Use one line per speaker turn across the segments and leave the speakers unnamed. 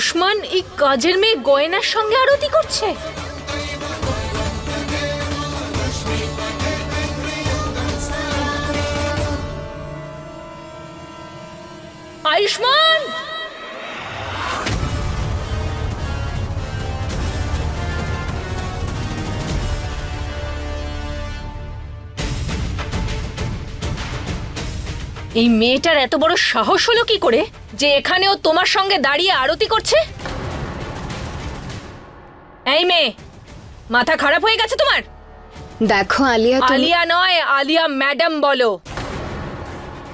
আয়ুষ্মান এই কাজের মেয়ে গয়নার সঙ্গে আরতি করছে? এই মেয়েটার এত বড় সাহস হলো কি করে যে এখানেও তোমার সঙ্গে দাঁড়িয়ে আরতি করছে? এই মেয়ে মাথা খারাপ হয়ে গেছে তোমার?
দেখো আলিয়া
আলিয়া নয় আলিয়া ম্যাডাম বলো।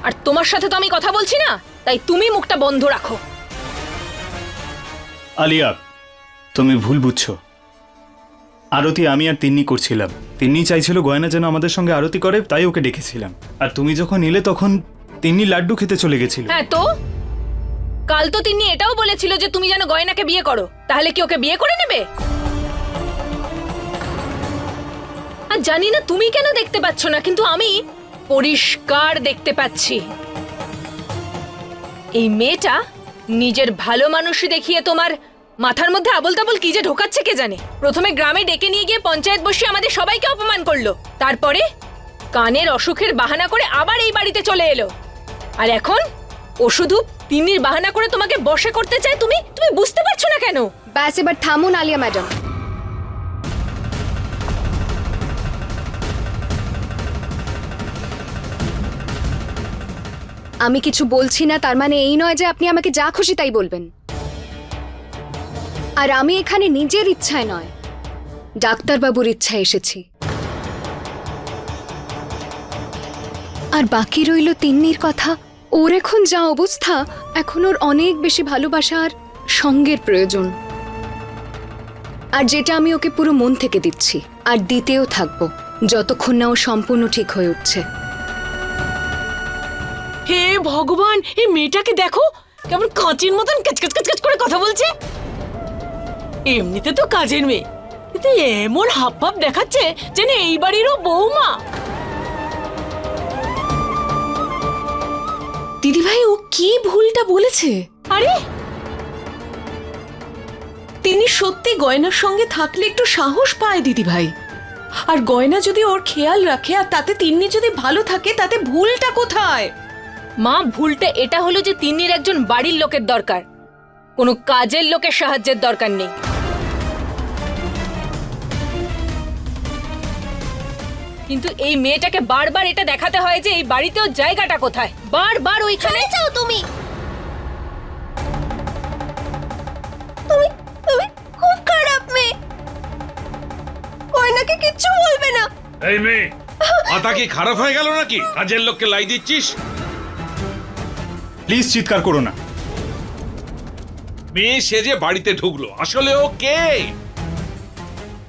আর তোমার সাথে তো আমি কথা বলছি না তাই তুমি মুখটা বন্ধ রাখো।
আলিয়া তুমি ভুল বুঝছ। আরতি আমি আর তিন্নি করছিলাম। তিন্নি চাইছিল গয়না যেন আমাদের সঙ্গে আরতি করে তাই ওকে ডেকেছিলাম। আর তুমি যখন এলে তখন তিন্নি লাড্ডু খেতে চলে গেছিল।
হ্যাঁ তো? কাল তো তিনি এটাও বলেছিল যে তুমি যেন গয়নাকে বিয়ে করো, তাহলে কি ওকে বিয়ে করে নেবে? আর জানি না তুমি কেন দেখতে পাচ্ছ না, কিন্তু আমি পরিষ্কার দেখতে পাচ্ছি। এই মেয়েটা নিজের ভালো মানুষই দেখিয়ে তোমার মাথার মধ্যে আবল তাবল কি যে ঢোকাচ্ছে কে জানে? প্রথমে গ্রামে ডেকে নিয়ে গিয়ে পঞ্চায়েত বসিয়ে আমাদের সবাইকে অপমান করল, তারপরে কানের অসুখের বাহানা করে আবার এই বাড়িতে চলে এলো। আর এখন? ও শুধু তিন্নির বাহানা করে তোমাকে বসে করতে চায়? তুমি তুমি বুঝতে পারছ না কেন?
ব্যাস, এবার থামুন আলিয়া ম্যাডাম। আমি কিছু বলছি না, তার মানে এই নয় যে আপনি আমাকে যা খুশি তাই বলবেন। আর আমি এখানে নিজের ইচ্ছায় নয়, ডাক্তারবাবুর ইচ্ছায় এসেছি। আর বাকি রইল তিন্নির কথা? ওর এখন যা অবস্থা, এখন ওর অনেক বেশি ভালোবাসা আর সঙ্গের প্রয়োজন। আর যেটা আমি ওকে পুরো মন থেকে দিচ্ছি, আর দিতেও থাকব, যতক্ষণ না ও সম্পূর্ণ ঠিক হয়ে উঠছে।
হে ভগবান, এই মেয়েটাকে দেখো, কেমন কাঁচির মতন কাচকাচ কাচকাচ করে কথা বলছে। এমনিতে তো কাজের মেয়ে এমন ভাব দেখাচ্ছে যেন এই বাড়িরও বৌমা
দিদিভাই ও কি ভুলটা বলেছে?
আরে!
তিনি সত্যি গয়নার সঙ্গে থাকলে একটু সাহস পায় দিদিভাই। আর গয়না যদি ওর খেয়াল রাখে আর তাতে তিন্নি যদি ভালো থাকে তাতে ভুলটা কোথায়?
মা ভুলটা এটা হলো যে তিন্নির একজন বাড়ির লোকের দরকার। কোনো কাজের লোকের সাহায্যের দরকার নেই। কিন্তু এই মেয়েটাকে বারবার এটা দেখাতে হয় যে এই বাড়িতেও জায়গাটা কোথায়। বারবার ওইখানে যাও তুমি।
তুমি তুমি খুব খারাপ মেয়ে। গয়নাকে কিচ্ছু বলবে না।
এই মেয়ে মাথা কি খারাপ হয়ে গেল নাকি? কাজের লোককে লাই দিচ্ছিস?
প্লিজ চিৎকার করো না।
মেয়ে সেজে বাড়িতে ঢুকলো। আসলে ও কে?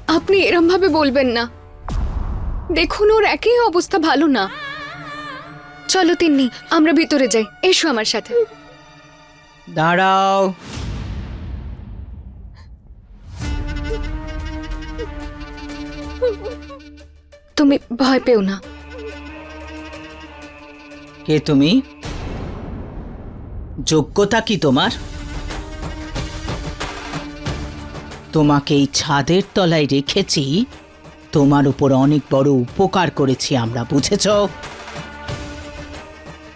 আপনি এরম ভাবে বলবেন না। দেখুন ওর একই অবস্থা ভালো না। চলো তিন্নি আমরা ভিতরে যাই। এসো আমার সাথে।
দাঁড়াও।
তুমি ভয় পেও না।
কে তুমি? যোগ্যতা কি তোমার? তোমাকে এই ছাদের তলায় রেখেছি। তোমার উপর অনেক বড় উপকার করেছি আমরা বুঝেছ?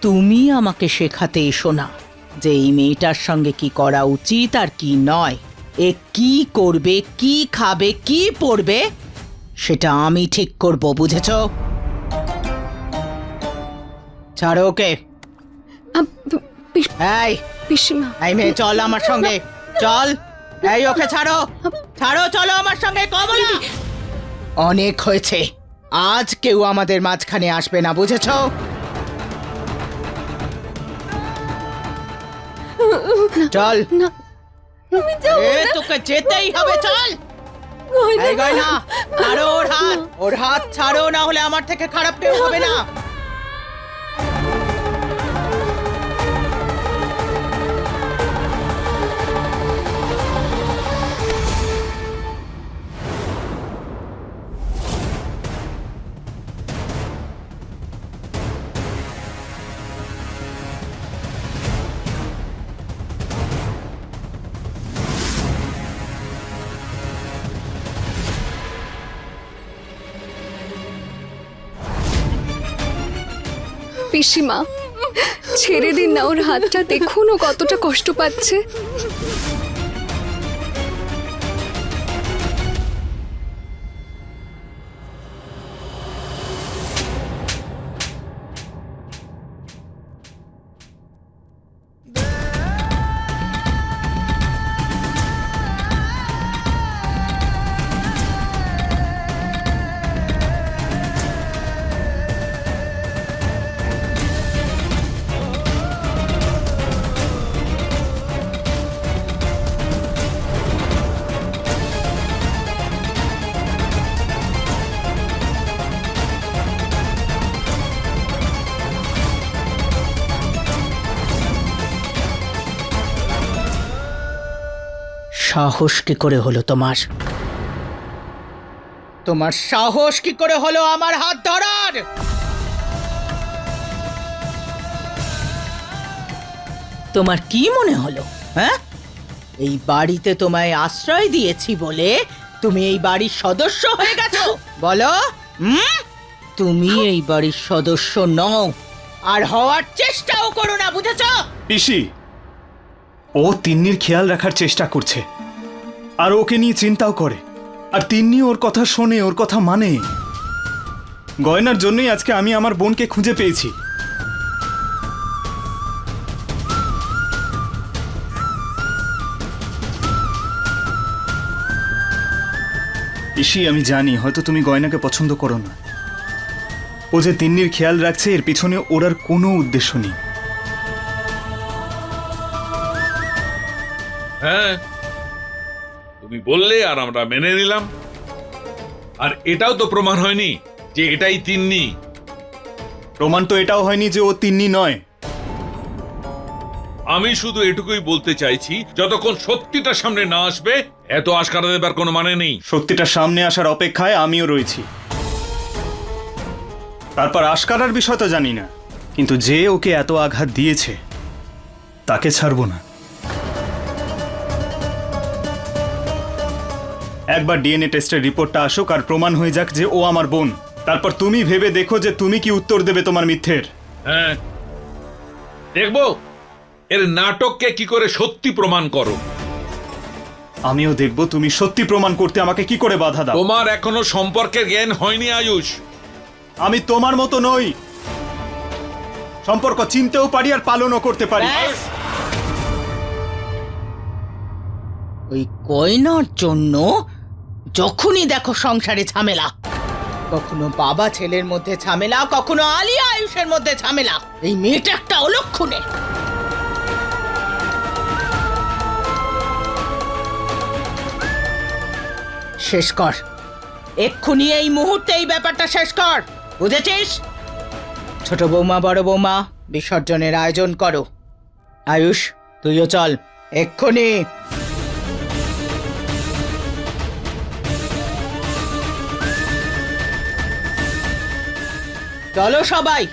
তুমি আমাকে শেখাতে এসো না যে এই মেয়েটার সঙ্গে কি করা উচিত আর কি নয়। এ কি করবে কি খাবে কি পড়বে সেটা আমি ঠিক করব বুঝেছ? ছাড়ো ওকে।
আ, পি- পি-
এই
পিসিমা।
এই মেয়ে চল আমার সঙ্গে চল। এই ওকে ছাড়ো। ছাড়ো চলো আমার সঙ্গে কমলা! অনেক হয়েছে। আজ কেউ আমাদের মাঝখানে আসবে না বুঝেছ? চল। তোকে যেতেই হবে চল। হাত। ওর হাত ছাড়ো না হলে আমার থেকে খারাপ কেউ হবে না।
পিসিমা ছেড়ে দিন না ওর হাতটা দেখুন ও কতটা কষ্ট পাচ্ছে।
সাহস কি করে হলো তোমার? তোমার সাহস কি করে হলো আমার হাত ধরার? তোমার কি মনে হলো হ্যাঁ? এই বাড়িতে তোমায় আশ্রয় দিয়েছি বলে তুমি এই বাড়ির সদস্য হয়ে গেছো। বলো হুম? তুমি এই বাড়ির সদস্য নও আর হওয়ার চেষ্টাও করো না বুঝেছ?
পিসি ও তিন্নির খেয়াল রাখার চেষ্টা করছে। আর ওকে নিয়ে চিন্তাও করে। আর তিন্নি ওর কথা শোনে, ওর কথা মানে। গয়নার জন্যই আজকে আমি আমার বোনকে খুঁজে পেয়েছি। পিসি আমি জানি, হয়তো তুমি গয়নাকে পছন্দ করো না। ও যে তিন্নির খেয়াল রাখছে, এর পিছনে ওর আর কোনো উদ্দেশ্য নেই।
হ্যাঁ তুমি বললে আর আমরা মেনে নিলাম। আর এটাও তো প্রমাণ হয়নি যে এটাই তিন্নি।
প্রমাণ তো এটাও হয়নি যে ও তিন্নি নয়।
আমি শুধু এটুকুই বলতে চাইছি যতক্ষণ সত্যিটা সামনে না আসবে এত আশকারা দেবার কোনো মানে নেই।
সত্যিটা সামনে আসার অপেক্ষায় আমিও রয়েছি। তারপর আশকারার বিষয় তো জানি না কিন্তু যে ওকে এত আঘাত দিয়েছে তাকে ছাড়বো না। একবার ডিএনএ টেস্টের রিপোর্টটা আসুক আর প্রমাণ হয়ে যাক যে ও আমার বোন। তারপর তুমি ভেবে দেখো যে তুমি কি উত্তর দেবে তোমার মিথ্যের।
হ্যাঁ। দেখব? এর নাটককে কি করে সত্যি প্রমাণ করো?
আমিও দেখব তুমি সত্যি প্রমাণ করতে আমাকে কি করে বাধা দাও।
তোমার এখনও সম্পর্কের জ্ঞান হয়নি আয়ুষ।
আমি তোমার মতো নই। সম্পর্ক চিনতেও পারি আর পালনও করতে পারি।
ওই গয়নার জন্য যখনই দেখো সংসারে ঝামেলা, কখনো বাবা ছেলের মধ্যে ঝামেলা, কখনো আলিয়া আয়ুষের মধ্যে ঝামেলা, এই মেয়েটা একটা অলক্ষণে। শেষ কর। এক্ষুনি এই মুহূর্তে এই ব্যাপারটা শেষ কর, বুঝেছিস? ছোট বৌমা, বড় বৌমা, বিসর্জনের আয়োজন করো। আয়ুষ, তুইও চল, এক্ষুনি। চলো সবাই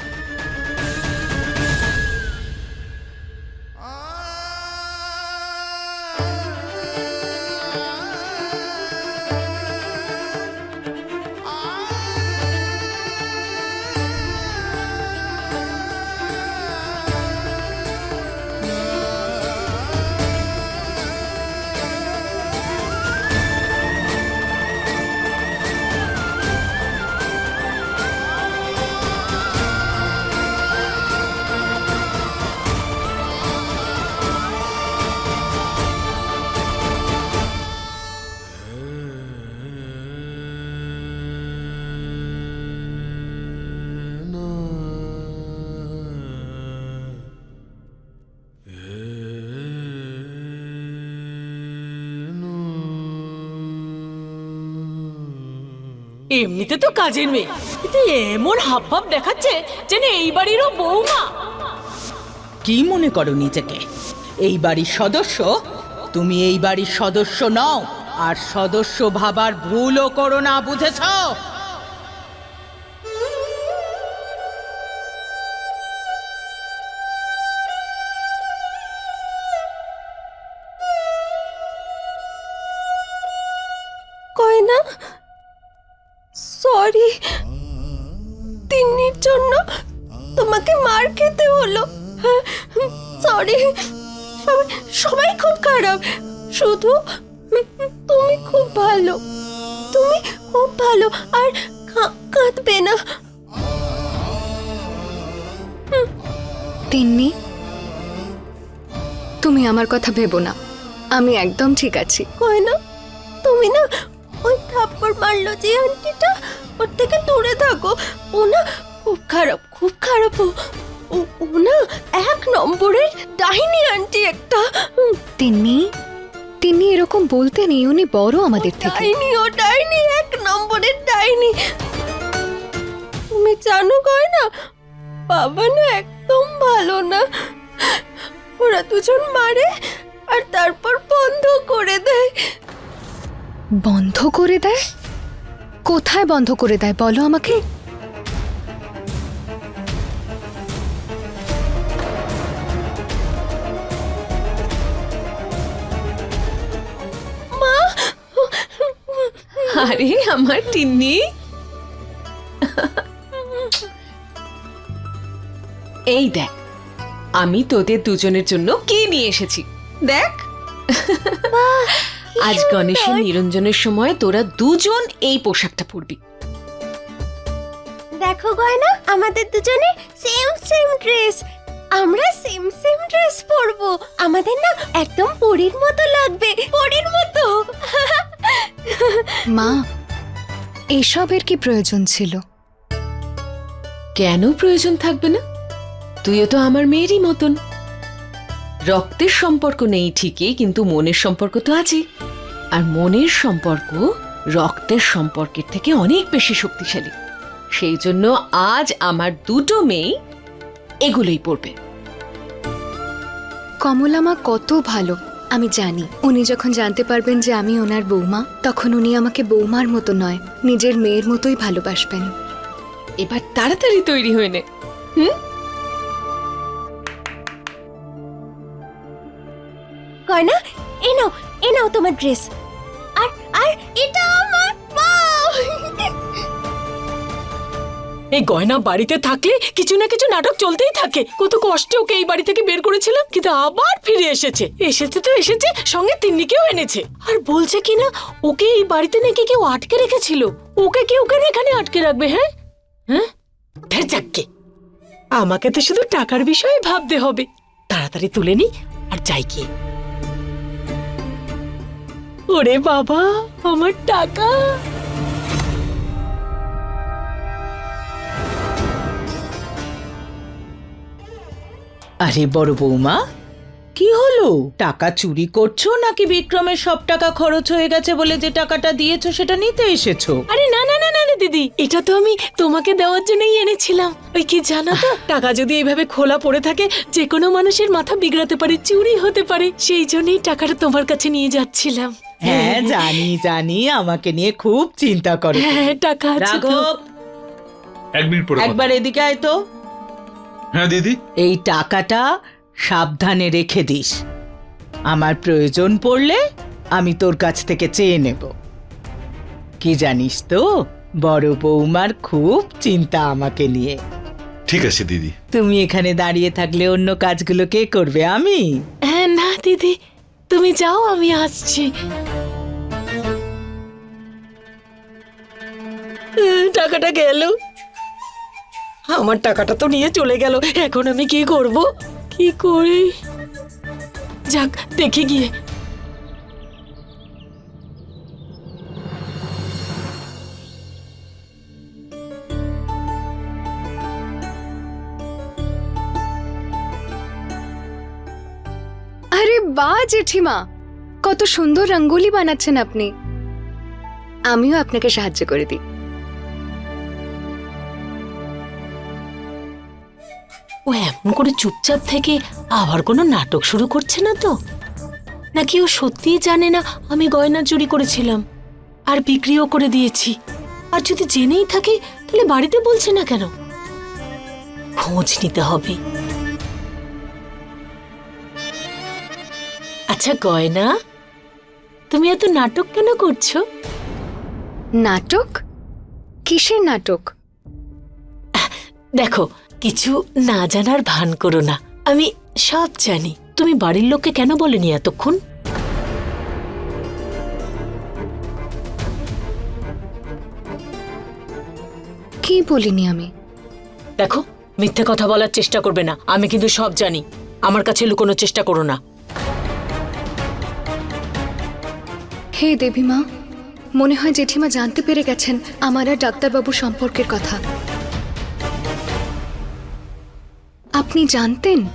এমনিতে তো কাজের মেয়ে। কিন্তু এমন হাব ভাব দেখাচ্ছে যেন এই বাড়িরও বৌমা
কি মনে করো নিজেকে? এই বাড়ির সদস্য? তুমি এই বাড়ির সদস্য নও আর সদস্য ভাবার ভুলও করো না বুঝেছ?
গয়না সরি। তিন্নির জন্য তোমাকে মার খেতে হলো। সরি। সবাই খুব খারাপ। শুধু তুমি খুব ভালো। তুমি খুব ভালো আর কাঁদবে না।
তিন্নি তুমি আমার কথা ভেবো না। আমি একদম ঠিক আছি।
না? তুমি না ওই থাপ্পড় মারলো যে আন্টিটা? ওর থেকে দূরে থাকো। ও না খুব খারাপ খুব খারাপ ও। ও- না এক নম্বরের ডাইনি আন্টি একটা। হুম,
তিন্নি তিন্নি এরকম বলতে নেই উনি বড় আমাদের থেকে।
ডাইনি ও ডাইনি এক নম্বরের ডাইনি। তুমি জানো গয়না বাবা না একদম ভালো না। ওরা দুজন মারে আর তারপর বন্ধ করে দেয়।
বন্ধ করে দেয়? কোথায় বন্ধ করে দেয় বলো আমাকে?
আরে আমার টিন্নি। এই দেখ আমি তোদের দুজনের জন্য কি নিয়ে এসেছি। দেখ। আজ গণেশের নিরঞ্জনের সময় তোরা দুজন এই পোশাকটা পরবি।
দেখো গয়না আমাদের দুজনে সেম সেম ড্রেস আমরা সেম সেম ড্রেস পরবো। আমাদের না একদম পরীর মতো লাগবে পরীর মতো।
মা এসবের কি প্রয়োজন ছিল?
কেন প্রয়োজন থাকবে না? তুইও তো আমার মেয়েরই মতন। রক্তের সম্পর্ক নেই ঠিকই কিন্তু মনের সম্পর্ক তো আছে আর মনের সম্পর্ক রক্তের সম্পর্কের থেকে অনেক বেশি শক্তিশালী। সেই জন্য আজ আমার দুটো মেয়ে এগুলোই পড়বে।
কমলা মা কত ভালো আমি জানি। উনি যখন জানতে পারবেন যে আমি ওনার বৌমা তখন উনি আমাকে বৌমার মতো নয় নিজের মেয়ের মতোই ভালোবাসবেন।
এবার তাড়াতাড়ি তৈরি হয়ে নে।
গয়না এ নাও এ নাও তোমার ড্রেস।
এই গয়না বাড়িতে থাকলে কিছু না কিছু নাটক চলতেই থাকে। কত কষ্টে ওকে এই বাড়ি থেকে বের করেছিলাম, কিন্তু আবার ফিরে এসেছে। এসেছে তো এসেছে, সঙ্গে তিন্নিকেও এনেছে। আর বলছে কিনা, ওকে এই বাড়িতে নাকি কেউ আটকে রেখেছিল। ওকে কেউ কেন এখানে আটকে রাখবে হ্যাঁ? হ্যাঁ? যাককে আমাকে তো শুধু টাকার বিষয়ে ভাবতে হবে। তাড়াতাড়ি তুলে নি, আর যাই কি ওরে বাবা, আমার টাকা!
আরে বড় বৌমা কি হলো? টাকা চুরি করছ নাকি বিক্রমের সব টাকা খরচ হয়ে গেছে বলে যে টাকাটা দিয়েছ সেটা নিতে এসেছ?
আরে না না না না না দিদি এটা তো আমি তোমাকে দেওয়ার জন্যই এনেছিলাম। ওই কি জানো তো টাকা যদি এইভাবে খোলা পড়ে থাকে যে কোনো মানুষের মাথা বিগড়াতে পারে চুরি হতে পারে। সেই জন্যই টাকাটা তোমার কাছে নিয়ে যাচ্ছিলাম।
হ্যাঁ জানি জানি আমাকে নিয়ে খুব চিন্তা করো
হ্যাঁ টাকা আছে তো।
রাঘব!
এক মিনিট পরে কথা।
একবার এদিকে আয় তো।
হ্যাঁ দিদি।
এই টাকাটা সাবধানে রেখে দিস। আমার প্রয়োজন পড়লে আমি তোর কাছ থেকে চেয়ে নেব। কি জানিস তো বড় বৌমার খুব চিন্তা আমাকে নিয়ে।
ঠিক আছে দিদি।
তুমি এখানে দাঁড়িয়ে থাকলে অন্য কাজগুলো কে করবে আমি?
হ্যাঁ না দিদি। তুমি যাও আমি আসছি। টাকাটা গেল। আমার টাকাটা তো নিয়ে চলে গেল, এখন আমি কি করব? কি করি? যাক, দেখে গিয়ে।
আরে বা, জেঠিমা! কত সুন্দর রঙ্গোলি বানাচ্ছেন আপনি। আমিও আপনাকে সাহায্য করে দিই।
ও এমন করে চুপচাপ থেকে আবার কোনো নাটক শুরু করছে না তো? নাকি ও সত্যিই জানে না আমি গয়না চুরি করেছিলাম আর বিক্রিও করে দিয়েছি। আর যদি জেনেই থাকে তাহলে বাড়িতে বলছে না কেন? খোঁজ নিতে হবে। আচ্ছা গয়না তুমি এত নাটক কেন করছ?
নাটক? কিসের নাটক?
দেখো কিছু না জানার ভান করো না। আমি সব জানি। তুমি বাড়ির লোককে কেন বলেনি এতক্ষণ?
কি বলিনি আমি?
দেখো মিথ্যে কথা বলার চেষ্টা করবে না। আমি কিন্তু সব জানি। আমার কাছে লুকোনোর চেষ্টা করো না।
হে দেবীমা মনে হয় জেঠিমা জানতে পেরে গেছেন আমার আর ডাক্তারবাবু সম্পর্কের কথা। আপনি জানতেন?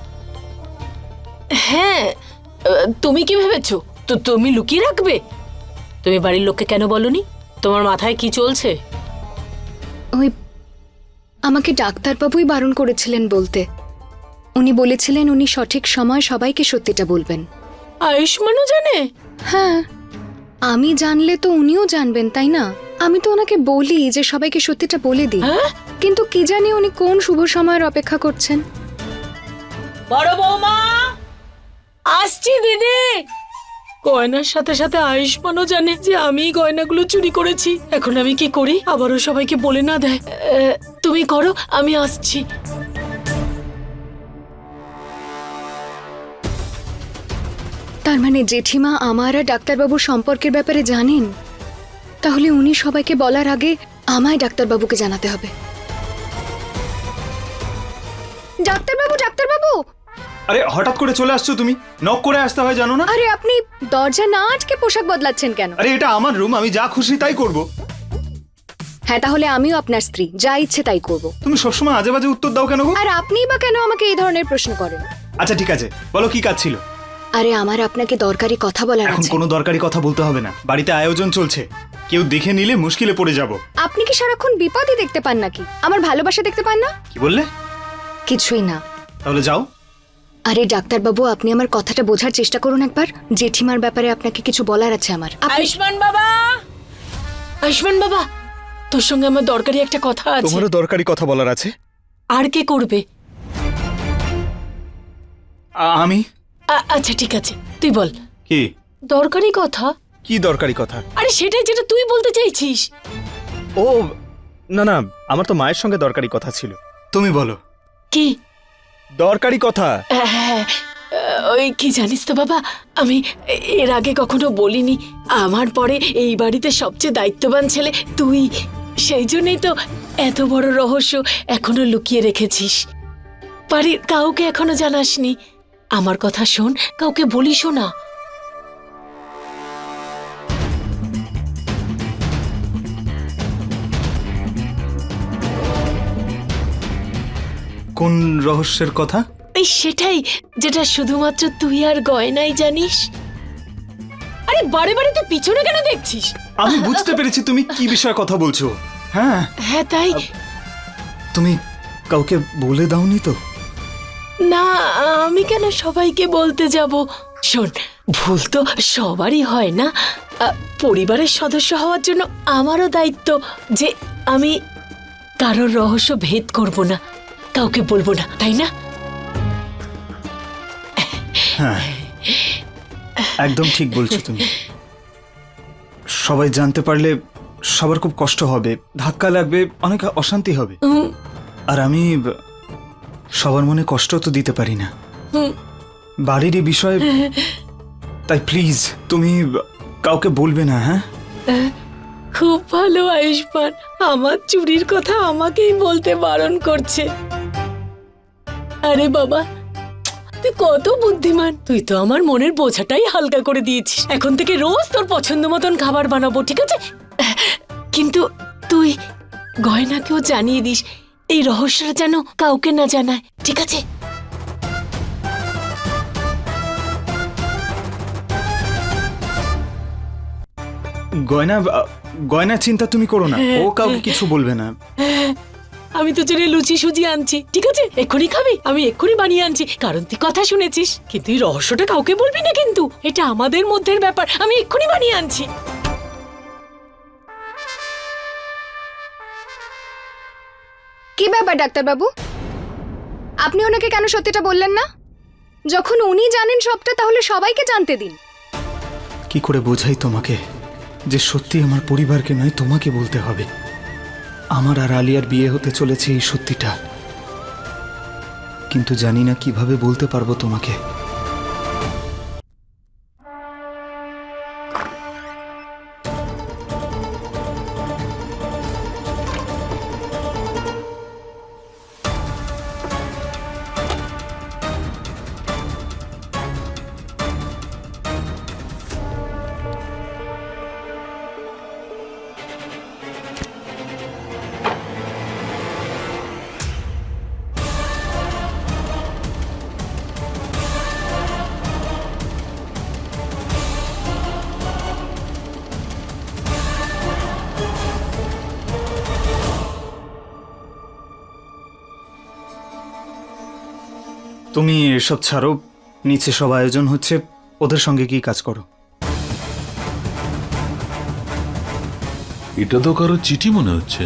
হ্যাঁ তুমি কি ভেবেছো? তো তুমি লুকিয়ে রাখবে? তুমি বাড়ির লোককে কেন বলনি? তোমার মাথায় কি চলছে?
ওই আমাকে ডাক্তারবাবুই বারণ করেছিলেন বলতে। উনি বলেছিলেন উনি সঠিক সময় সবাইকে সত্যিটা বলবেন।
আয়ুষ্মানও জানে?
হ্যাঁ আমি জানলে তো উনিও জানবেন তাই না? আমি তো ওনাকে বলি যে সবাইকে সত্যিটা বলে দিই।
হ্যাঁ?
কিন্তু কি জানি উনি কোন শুভ সময়ের অপেক্ষা করছেন?
বড় বৌমা। আসছি দিদি। গয়নার সাথে সাথে আয়ুষ্মানও জানে যে আমি গয়নাগুলো চুরি করেছি। এখন আমি কি করি? আবারও সবাইকে বলে না দেয়। তুমি করো আমি আসছি।
তার মানে জেঠিমা আমার আর ডাক্তারবাবুর সম্পর্কের ব্যাপারে জানেন? তাহলে উনি সবাইকে বলার আগে আমায় ডাক্তারবাবুকে জানাতে হবে। ডাক্তারবাবু ডাক্তারবাবু!
আরে হঠাৎ করে চলে আসছো তুমি? নক করে আসতে হয় জানো না?
আরে আপনি দরজা না আটকে পোশাক বদলাচ্ছেন কেন?
আরে এটা আমার রুম আমি যা খুশি তাই করব।
হ্যাঁ তাহলে আমিও আপনার স্ত্রী যা ইচ্ছে তাই করব।
তুমি সবসময় আজে বাজে উত্তর দাও কেন গো?
আর আপনিই বা কেন আমাকে এই ধরনের প্রশ্ন করেন?
আচ্ছা ঠিক আছে বলো কি কাজ ছিল?
আরে আমার আপনাকে দরকারি কথা বলার
এখন
আছে।
কোনো দরকারি কথা বলতে হবে না। বাড়িতে আয়োজন চলছে। কেউ দেখে নিলে মুশকিলে পড়ে যাব।
আপনি কি সারাক্ষণ বিপদই দেখতে পান নাকি? আমার ভালোবাসা দেখতে পান না?
কি বললে?
কিছুই না।
তাহলে যাও।
আরে ডাক্তারবাবু আপনি আমার কথাটা বোঝার চেষ্টা করুন একবার। জেঠিমার ব্যাপারে আপনাকে কিছু বলার আছে আমার। আপনি
আয়ুষ্মান বাবা! আয়ুষ্মান বাবা! তোর সঙ্গে আমার দরকারি একটা কথা আছে।
তোমারও দরকারি কথা বলার আছে?
আর কে করবে?
আমি?
আ- আচ্ছা ঠিক আছে। তুই বল।
কি?
দরকারি কথা?
কি দরকারি কথা?
আরে সেটাই যেটা তুই বলতে চাইছিস।
ও না না আমার তো মায়ের সঙ্গে দরকারি কথা ছিল।
তুমি বলো।
কি?
দরকারি কথা।
হ্যাঁ, ওই কি জানিস তো বাবা আমি এর আগে কখনো বলিনি আমার পরে এই বাড়িতে সবচেয়ে দায়িত্ববান ছেলে তুই। সেই জন্যই তো এত বড় রহস্য এখনও লুকিয়ে রেখেছিস। বাড়ির কাউকে এখনও জানাসনি। আমার কথা শোন কাউকে বলিসও না।
কোন রহস্যের কথা?
এই সেটাই যেটা শুধুমাত্র তুই আর গয়নাই জানিস। আরে বারে বারে তুই পিছনে কেন দেখছিস?
আমি বুঝতে পেরেছি তুমি কি বিষয়ে কথা বলছো। হ্যাঁ।
হ্যাঁ তাই।
তুমি কাউকে বলে দাওনি তো?
না আমি কেন সবাইকে বলতে যাব? শোন ভুল তো সবারই হয় না। পরিবারের সদস্য হওয়ার জন্য আমারও দায়িত্ব যে আমি কারোর রহস্য ভেদ করব না। কাউকে বলব না তাই না?
হ্যাঁ একদম ঠিক বলছো তুমি। সবাই জানতে পারলে সবার খুব কষ্ট হবে ধাক্কা লাগবে অনেক অশান্তি হবে। আর আমি সবার মনে কষ্ট তো দিতে পারি না। বাড়ির এই বিষয়ে তাই প্লিজ তুমি কাউকে বলবে না হ্যাঁ?
খুব ভালো আয়ুষ্মান। আমার চুরির কথা আমাকেই বলতে বারণ করছে। আরে বাবা তুই কত বুদ্ধিমান। তুই তো আমার মনের বোঝাটাই হালকা করে দিয়েছিস। এখন থেকে রোজ তোর পছন্দ মতন খাবার বানাবো ঠিক আছে? কিন্তু তুই গয়নাকেও জানিয়ে দিস এই রহস্যটা যেন কাউকে না জানায় ঠিক আছে?
গয়না গয়না চিন্তা তুমি করো না। ও কাউকে কিছু বলবে না।
আমি তো জন্য লুচি সুজি আনছি ঠিক আছে? এক্ষুনি খাবি আমি এক্ষুনি বানিয়ে আনছি। কারণ তুই কথা শুনেছিস কিন্তু এই রহস্যটা কাউকে বলবি না কিন্তু। এটা আমাদের মধ্যের ব্যাপার আমি এক্ষুনি বানিয়ে আনছি।
কি ব্যাপার ডাক্তারবাবু? আপনি ওনাকে কেন সত্যিটা বললেন না? যখন উনি জানেন সবটা তাহলে সবাইকে জানতে দিন।
কি করে বোঝাই তোমাকে? যে সত্যি আমার পরিবারকে নয় তোমাকে বলতে হবে। আমার আর আলিয়ার বিয়ে হতে চলেছে এই সত্যিটা। কিন্তু জানি না কীভাবে বলতে পারব তোমাকে। তুমি এসব ছাড়ো, নিচে সব আয়োজন হচ্ছে, ওদের সঙ্গে কি কাজ করো।
এটা তো কারও চিঠি মনে হচ্ছে।